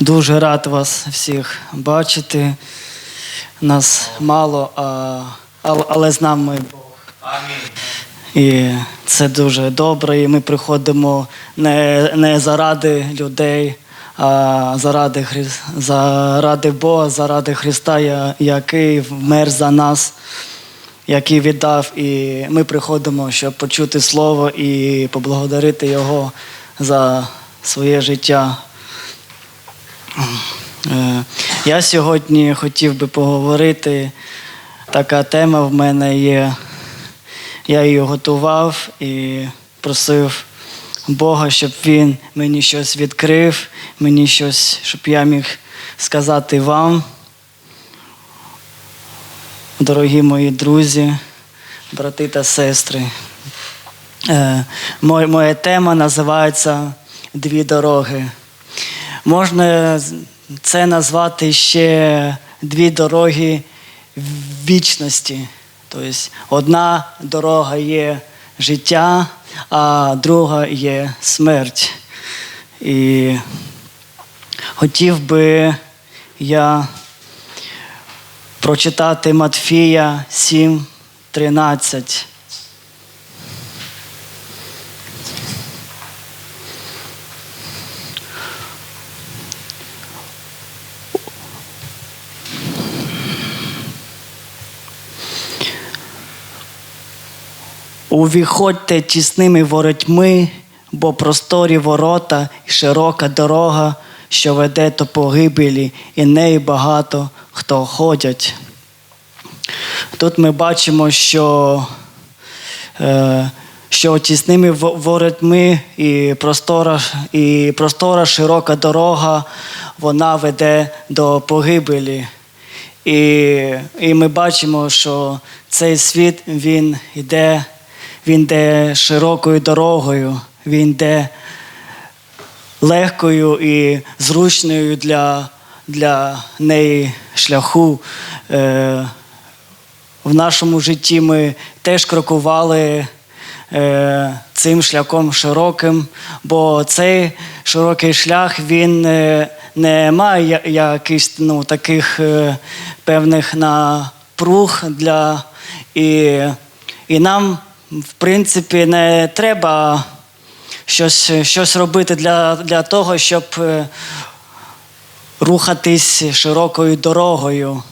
Дуже рад вас всіх бачити. Нас мало, а, але, з нами Бог. І це дуже добре. І ми приходимо не, не заради людей, а заради, Хрис- заради Бога, заради Христа, який вмер за нас, який віддав. І ми приходимо, щоб почути Слово і поблагодарити Його за своє життя. Е, Я сьогодні хотів би поговорити. Така тема в мене є. Я її готував і просив Бога, щоб Він мені щось відкрив, мені щось, щоб я міг сказати вам. Дорогі мої друзі, брати та сестри. Е, моя, моя тема називається Дві дороги. Можна це назвати ще дві дороги вічності. Тобто одна дорога є життя, а друга є смерть. І хотів би я прочитати Матфія 7, 13. Увіходьте тісними воротьми, бо просторі ворота і широка дорога, що веде до погибелі, і неї багато хто ходять. Тут ми бачимо, що, е, що тісними воротьми і простора, і простора широка дорога, вона веде до погибелі. І, і ми бачимо, що цей світ він йде, він йде широкою дорогою, він йде легкою і зручною для, для неї шляху. Е, в нашому житті ми теж крокували е, цим шляхом широким, бо цей широкий шлях він е, не має якихось ну, таких е, певних напруг для і, і нам, в принципі, не треба щось, щось робити для, для того, щоб е, рухатись широкою дорогою.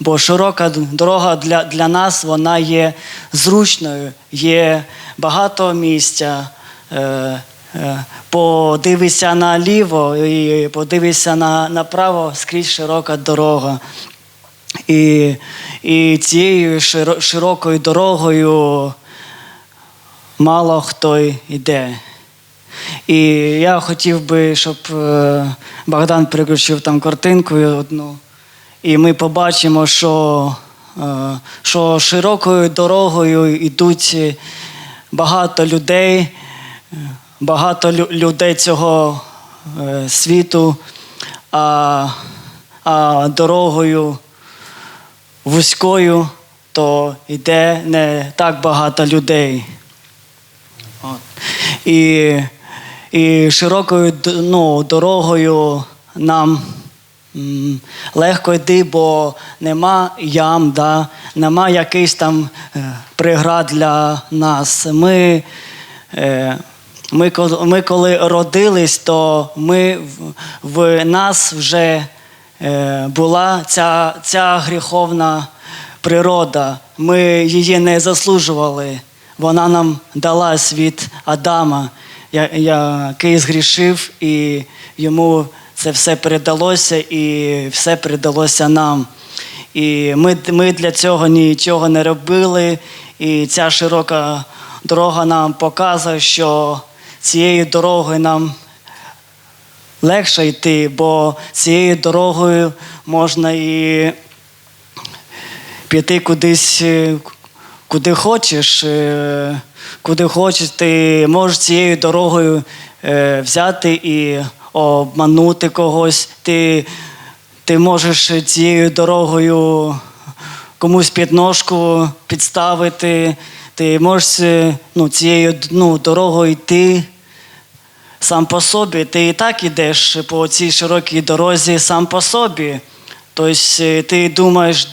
Бо широка дорога для, для нас вона є зручною, є багато місця. Е, е, подивися наліво і подивися на, направо скрізь широка дорога. І, і цією широкою дорогою мало хто йде. І я хотів би, щоб е, Богдан переключив там картинку одну. І ми побачимо, що, е, що широкою дорогою йдуть багато людей, багато людей цього е, світу, а, а дорогою вузькою, то йде не так багато людей. І, і широкою ну, дорогою нам легко йти, бо нема ям, да? нема якихось там е, преград для нас. Ми, е, ми, ми коли родились, то ми, в, в нас вже е, була ця, ця гріховна природа. Ми її не заслужували. Вона нам далась від Адама, який згрішив, і йому це все передалося, і все передалося нам. І ми, ми для цього нічого не робили. І ця широка дорога нам показує, що цією дорогою нам легше йти, бо цією дорогою можна і піти кудись, куди хочеш, е, куди хочеш, ти можеш цією дорогою е, взяти і обманути когось. Ти, ти можеш цією дорогою комусь підножку підставити, ти можеш е, ну, цією ну, дорогою йти сам по собі. Ти і так ідеш по цій широкій дорозі сам по собі. Тобто ти думаєш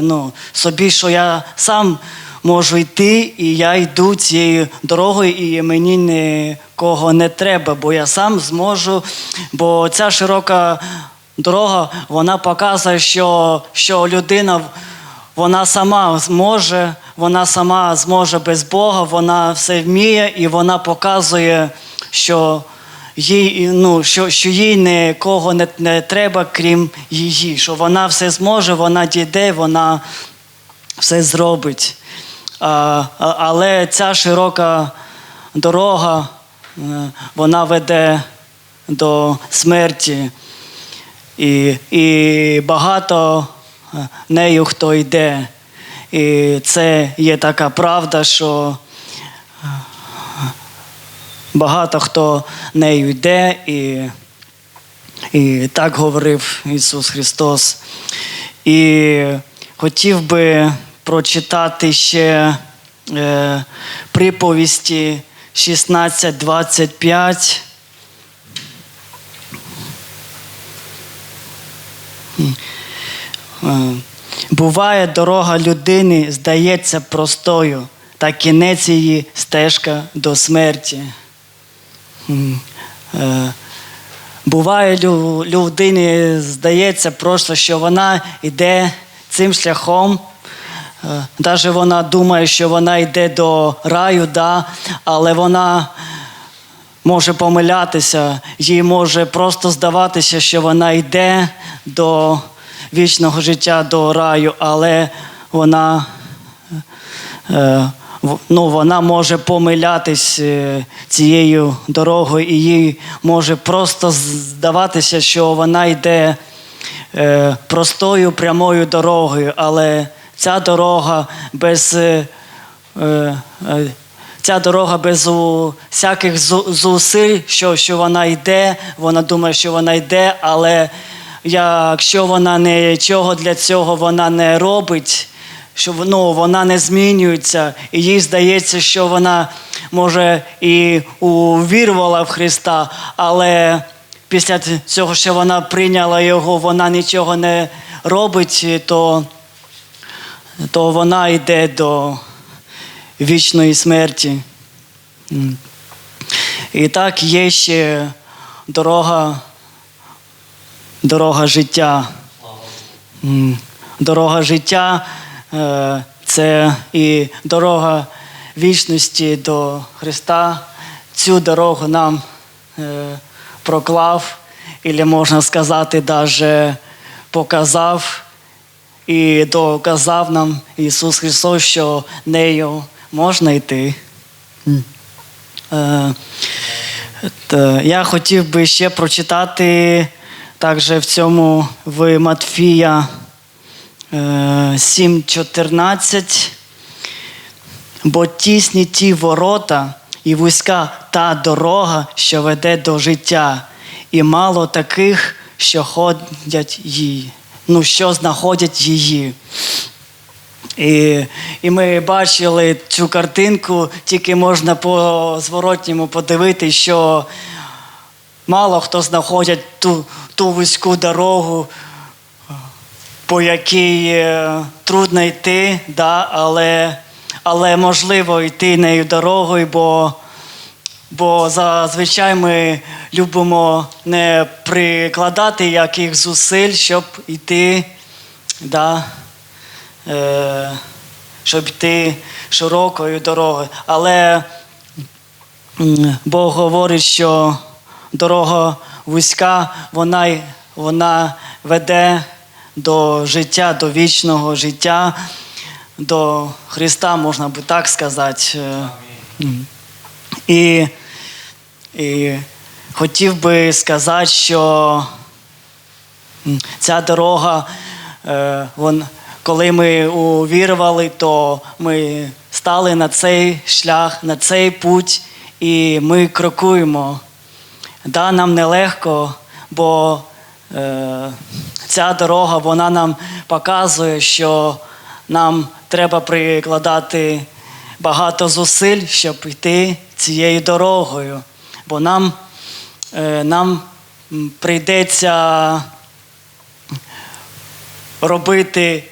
ну, собі, що я сам можу йти, і я йду цією дорогою, і мені нікого не треба, бо я сам зможу. Бо ця широка дорога вона показує, що, що людина вона сама зможе, вона сама зможе без Бога, вона все вміє, і вона показує, що їй, ну, що, що їй нікого не, не треба, крім її, що вона все зможе, вона дійде, вона все зробить. Але ця широка дорога, е, вона веде до смерті. І, і багато е, нею хто йде. І це є така правда, що е, багато хто нею йде, і, і так говорив Ісус Христос. І хотів би прочитати ще е, приповісті 16.25. Е, Буває, дорога людини здається простою, та кінець її стежка до смерті. Е, Буває, людині здається просто, що вона йде цим шляхом. Навіть вона думає, що вона йде до раю, да, але вона може помилятися, їй може просто здаватися, що вона йде до вічного життя, до раю, але вона, е, ну, вона може помилятись е, цією дорогою, і їй може просто здаватися, що вона йде е, простою прямою дорогою, але ця дорога без. е, е, е, Ця дорога без всяких зусиль, що, що вона йде, вона думає, що вона йде, але якщо вона нічого для цього вона не робить, що ну, вона не змінюється, і їй здається, що вона може і увірувала в Христа, але після цього, що вона прийняла його, вона нічого не робить, то, то вона йде до вічної смерті. І так є ще дорога, дорога життя. Дорога життя е, це і дорога вічності до Христа. Цю дорогу нам е, проклав, і можна сказати, навіть показав і доказав нам Ісус Христос, що нею можна йти. Е, Я хотів би ще прочитати також в цьому в Матфія е, 7.14. Бо тісні ті ворота і вузька та дорога, що веде до життя, і мало таких, що ходять її, ну, що знаходять її. І, і ми бачили цю картинку, тільки можна по зворотньому подивитися, що мало хто знаходять ту, ту вузьку дорогу, по якій е, трудно йти, да, але, але можливо йти нею дорогою, бо, бо зазвичай ми любимо не прикладати яких зусиль, щоб йти. Да, е, щоб йти широкою дорогою. Але Бог говорить, що дорога вузька, вона, вона веде до життя, до вічного життя, до Христа, можна би так сказати. М. І, і хотів би сказати, що Ця дорога, е, коли ми увірували, то ми стали на цей шлях, на цей путь, і ми крокуємо. Да, нам нелегко, бо е, ця дорога вона нам показує, що нам треба прикладати багато зусиль, щоб йти цією дорогою. Бо нам е, нам прийдеться робити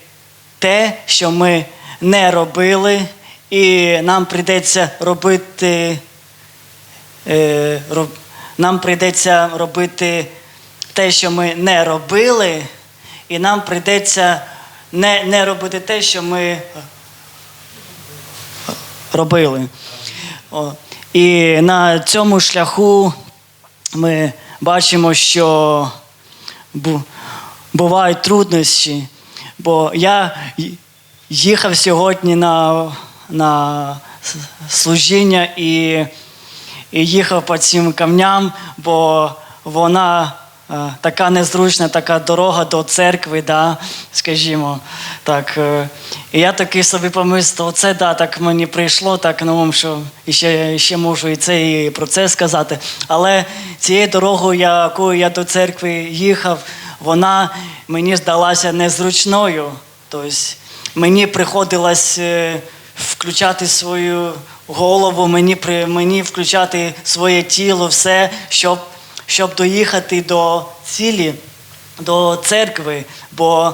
те, що ми не робили, і нам прийдеться робити. е, Нам прийдеться робити те, що ми не робили, і нам прийдеться не, не робити те, що ми робили. О, І на цьому шляху ми бачимо, що бувають труднощі. Бо я їхав сьогодні на, на служіння і, і їхав по цим камням, бо вона така незручна, така дорога до церкви, да, скажімо. Так, е, і я такий собі помислив, оце да, так мені прийшло, так на ум, що ще, ще можу і це і про це сказати. Але цією дорогою, якою я до церкви їхав, вона мені здалася незручною. Тобто мені приходилось е, включати свою голову, мені, мені включати своє тіло, все, щоб, щоб доїхати до цілі, до церкви. Бо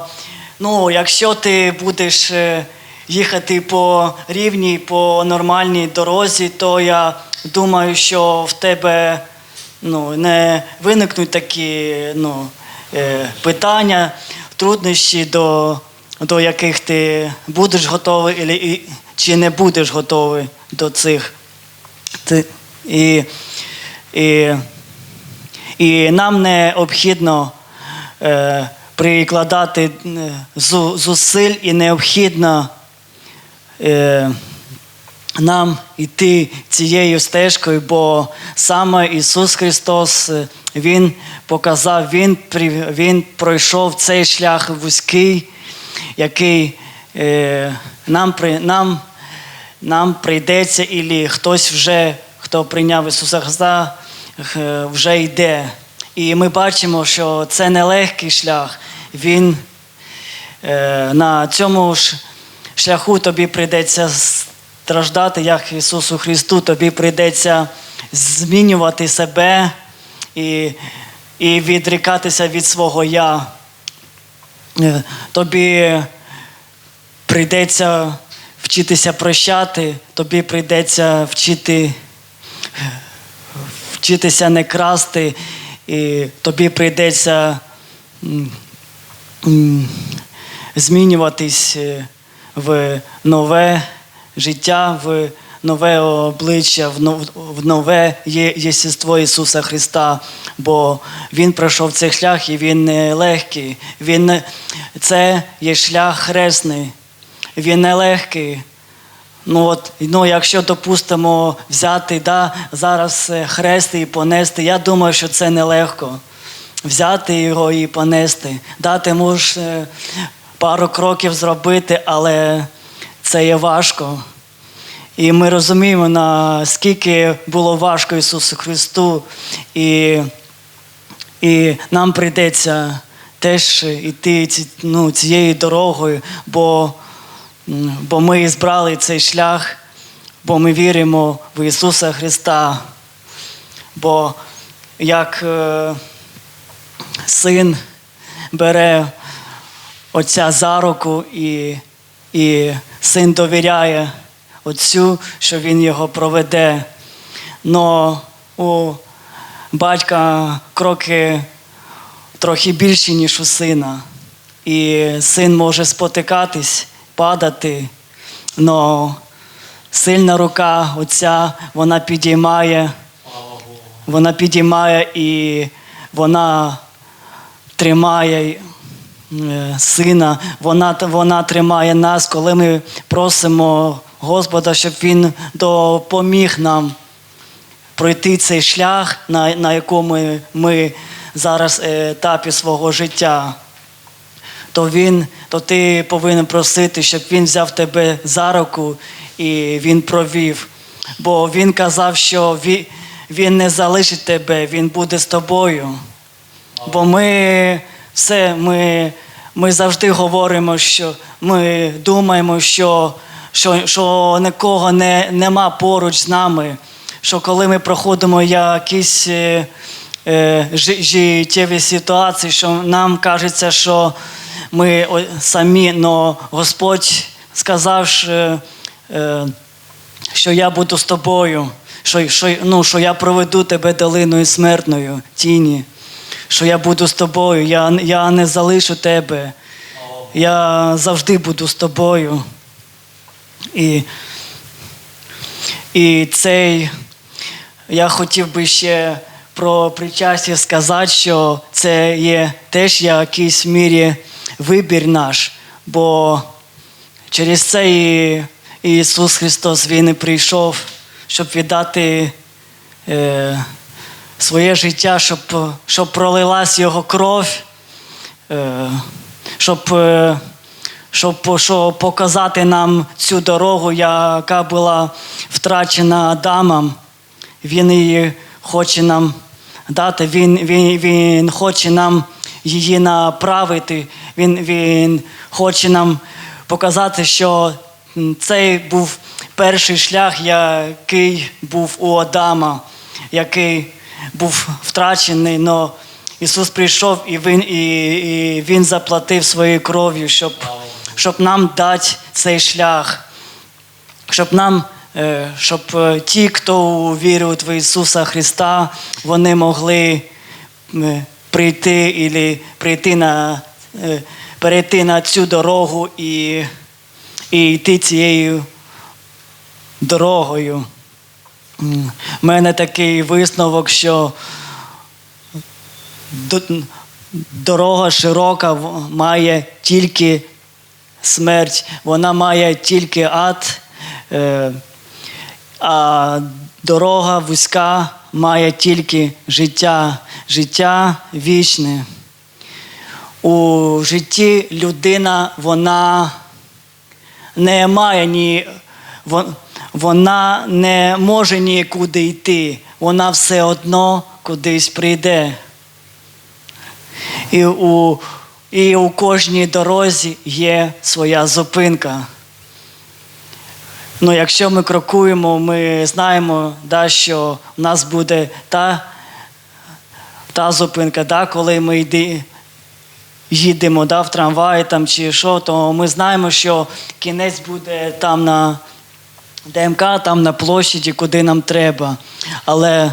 ну, якщо ти будеш е, їхати по рівній, по нормальній дорозі, то я думаю, що в тебе ну, не виникнуть такі ну, е, питання, труднощі, до, до яких ти будеш готовий чи не будеш готовий до цих. І, і, і нам необхідно е, прикладати е, зусиль і необхідно е, нам йти цією стежкою, бо саме Ісус Христос е, Він показав, Він, він пройшов цей шлях вузький, який е, нам, нам, нам прийдеться, і хтось вже, хто прийняв Ісуса Христа, вже йде. І ми бачимо, що це нелегкий шлях. Він Е, на цьому ж шляху тобі прийдеться страждати, як Ісусу Христу, тобі прийдеться змінювати себе і, і відрікатися від свого я. Е, Тобі прийдеться вчитися прощати, тобі прийдеться вчити, вчитися не красти, і тобі прийдеться змінюватись е, в нове життя, в нове обличчя, в нове є- єстество Ісуса Христа. Бо Він пройшов цей шлях і він не легкий. Він, це є шлях хресний. Він не легкий. Ну, от, ну, якщо, допустимо, взяти да, зараз е, хрест і понести, я думаю, що це нелегко. Взяти його і понести. Да, ти можеш е, пару кроків зробити, але це є важко. І ми розуміємо, наскільки було важко Ісусу Христу, і, і нам прийдеться теж йти ці- ну, цією дорогою, бо, бо ми збрали цей шлях, бо ми віримо в Ісуса Христа. Бо як е, син бере отця за руку і, і син довіряє отцю, що він його проведе. Но у батька кроки трохи більші, ніж у сина. І син може спотикатись, падати, но сильна рука отця, вона підіймає, вона підіймає і вона тримає е, сина, вона, вона тримає нас, коли ми просимо Господа, щоб Він допоміг нам пройти цей шлях, на, на якому ми зараз е, етапі свого життя. То він, то ти повинен просити, щоб він взяв тебе за руку і він провів. Бо він казав, що він, не залишить тебе, він буде з тобою. Бо ми все, ми, ми завжди говоримо, що ми думаємо, що, що, що нікого не, нема поруч з нами. Що коли ми проходимо якісь е, е, життєві ситуації, що нам кажеться, що ми самі, але Господь сказав, що, е, я буду з тобою, що, що, ну, що я проведу тебе долиною смертною тіні, що я буду з тобою, я, я не залишу тебе. Я завжди буду з тобою. І, і цей, я хотів би ще про причастя сказати, що це є теж якійсь мірі вибір наш, бо через це і Ісус Христос Він і прийшов, щоб віддати е, своє життя, щоб, щоб пролилась Його кров, е, щоб, е, щоб, щоб показати нам цю дорогу, яка була втрачена Адамом. Він її хоче нам дати, він, він, він хоче нам її направити. Він, він хоче нам показати, що цей був перший шлях, який був у Адама, який був втрачений. Но Ісус прийшов і Він, і, і він заплатив своєю кров'ю, щоб, щоб нам дати цей шлях щоб нам, е, щоб е, ті, хто вірують в Ісуса Христа, вони могли прийти прийти на, перейти на цю дорогу і, і йти цією дорогою. У мене такий висновок, що дорога широка має тільки смерть, вона має тільки ад, е, а дорога вузька має тільки життя, життя вічне. У житті людина вона не має ні. Вона не може нікуди йти, вона все одно кудись прийде. І у, і у кожній дорозі є своя зупинка. Ну, якщо ми крокуємо, ми знаємо, да, що в нас буде та, та зупинка, да, коли ми йди, їдемо да, в трамваї там, чи що, то ми знаємо, що кінець буде там на ДМК, там на площаді, куди нам треба. Але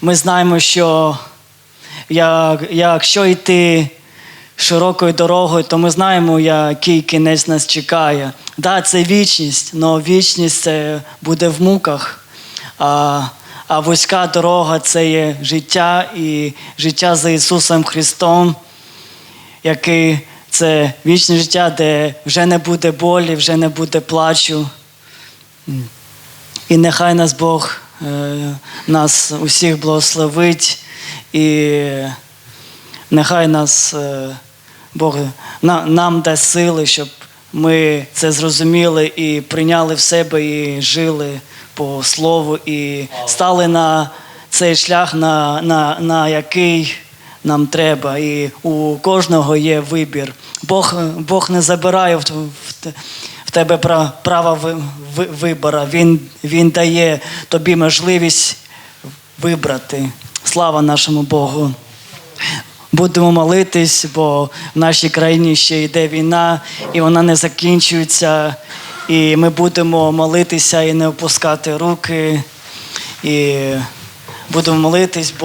ми знаємо, що як, якщо йти широкою дорогою, то ми знаємо, який кінець нас чекає. Да, це вічність, але вічність це буде в муках. А, а вузька дорога це є життя і життя за Ісусом Христом, який це вічне життя, де вже не буде болі, вже не буде плачу. І нехай нас Бог е, нас усіх благословить, і нехай нас е, Бог нам дасть сили, щоб ми це зрозуміли і прийняли в себе і жили по слову, і стали на цей шлях, на, на, на який нам треба. І у кожного є вибір. Бог, Бог не забирає в, в, в тебе пра- права ви- ви- вибору. Він, він дає тобі можливість вибрати. Слава нашому Богу. Будемо молитись, бо в нашій країні ще йде війна, і вона не закінчується. І ми будемо молитися і не опускати руки. І будемо молитись, бо.